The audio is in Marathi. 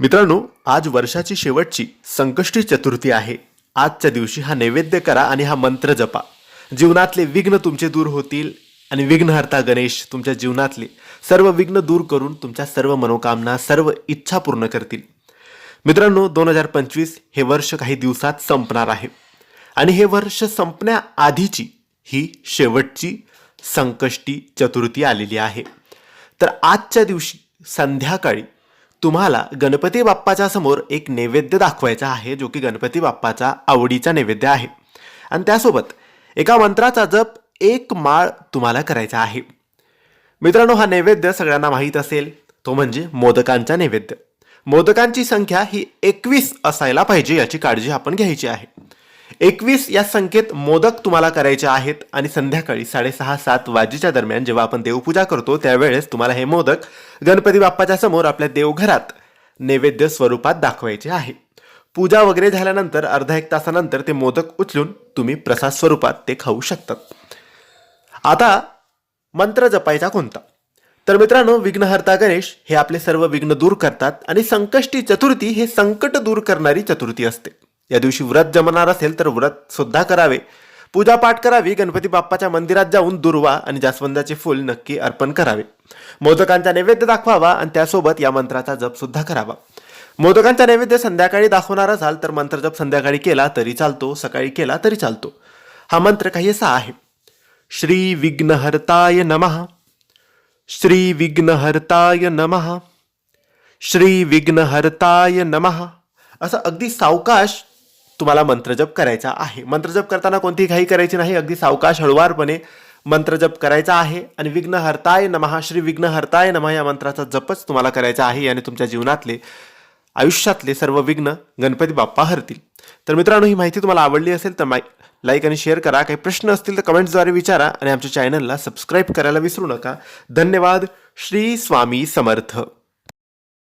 मित्रांनो आज वर्षाची शेवटची संकष्टी चतुर्थी आहे. आजच्या दिवशी हा नैवेद्य करा आणि हा मंत्र जपा. जीवनातले विघ्न तुमचे दूर होतील आणि विघ्नहर्ता गणेश तुमच्या जीवनातले सर्व विघ्न दूर करून तुमच्या सर्व मनोकामना सर्व इच्छा पूर्ण करतील. मित्रांनो दोन हजार पंचवीस हे वर्ष काही दिवसात संपणार आहे. आणि हे वर्ष संपण्याआधीची ही शेवटची संकष्टी चतुर्थी आलेली आहे. तर आजच्या दिवशी संध्याकाळी तुम्हाला गणपती बाप्पाच्या समोर एक नैवेद्य दाखवायचा आहे जो की गणपती बाप्पाचा आवडीचा नैवेद्य आहे. आणि त्यासोबत एका मंत्राचा जप एक माळ तुम्हाला करायचा आहे. मित्रांनो हा नैवेद्य सगळ्यांना माहीत असेल तो म्हणजे मोदकांचा नैवेद्य. मोदकांची संख्या ही एकवीस असायला पाहिजे याची काळजी आपण घ्यायची आहे. एकवीस या संख्येत मोदक तुम्हाला करायचे आहेत आणि संध्याकाळी साडेसहा सात वाजेच्या दरम्यान जेव्हा आपण देवपूजा करतो त्यावेळेस तुम्हाला हे मोदक गणपती बाप्पाच्या समोर आपल्या देवघरात नैवेद्य स्वरूपात दाखवायचे आहे. पूजा वगैरे झाल्यानंतर अर्धा एक तासानंतर ते मोदक उचलून तुम्ही प्रसाद स्वरूपात ते खाऊ शकतात आता मंत्र जपायचा कोणता? तर मित्रांनो विघ्नहर्ता गणेश हे आपले सर्व विघ्न दूर करतात आणि संकष्टी चतुर्थी हे संकट दूर करणारी चतुर्थी असते. या दिवशी व्रत जमणार असेल तर व्रत सुद्धा करावे. पूजापाठ करावी गणपती बाप्पाच्या मंदिरात जाऊन दुर्वा आणि जास्वंदाचे फूल नक्की अर्पण करावे. मोदकांचा नैवेद्य दाखवावा आणि त्यासोबत या मंत्राचा जप सुद्धा करावा. मोदकांचा नैवेद्य संध्याकाळी दाखवणार असाल तर मंत्रजप संध्याकाळी केला तरी चालतो सकाळी केला तरी चालतो. हा मंत्र काही असा आहे. श्री विघ्नहर्ताय नमः. श्री विघ्नहर्ताय नमः. श्री विघ्नहर्ताय नमः. असं अगदी सावकाश तुम्हाला मंत्रजप करायचा आहे. मंत्रजप करताना कोणतीही घाई करायची नाही. अगदी सावकाश हळुवारपणे मंत्रजप करायचा आहे. आणि विघ्नहर्ताय नमः श्री विघ्नहर्ताय नमः या मंत्राचा जपच तुम्हाला करायचा आहे आणि तुमच्या जीवनातले आयुष्यातले सर्व विघ्न गणपती बाप्पा हरतील. तर मित्रांनो ही माहिती तुम्हाला आवडली असेल तर माय लाईक आणि शेअर करा. काही प्रश्न असतील तर कमेंट्सद्वारे विचारा आणि आमच्या चॅनलला सबस्क्राईब करायला विसरू नका. धन्यवाद. श्री स्वामी समर्थ.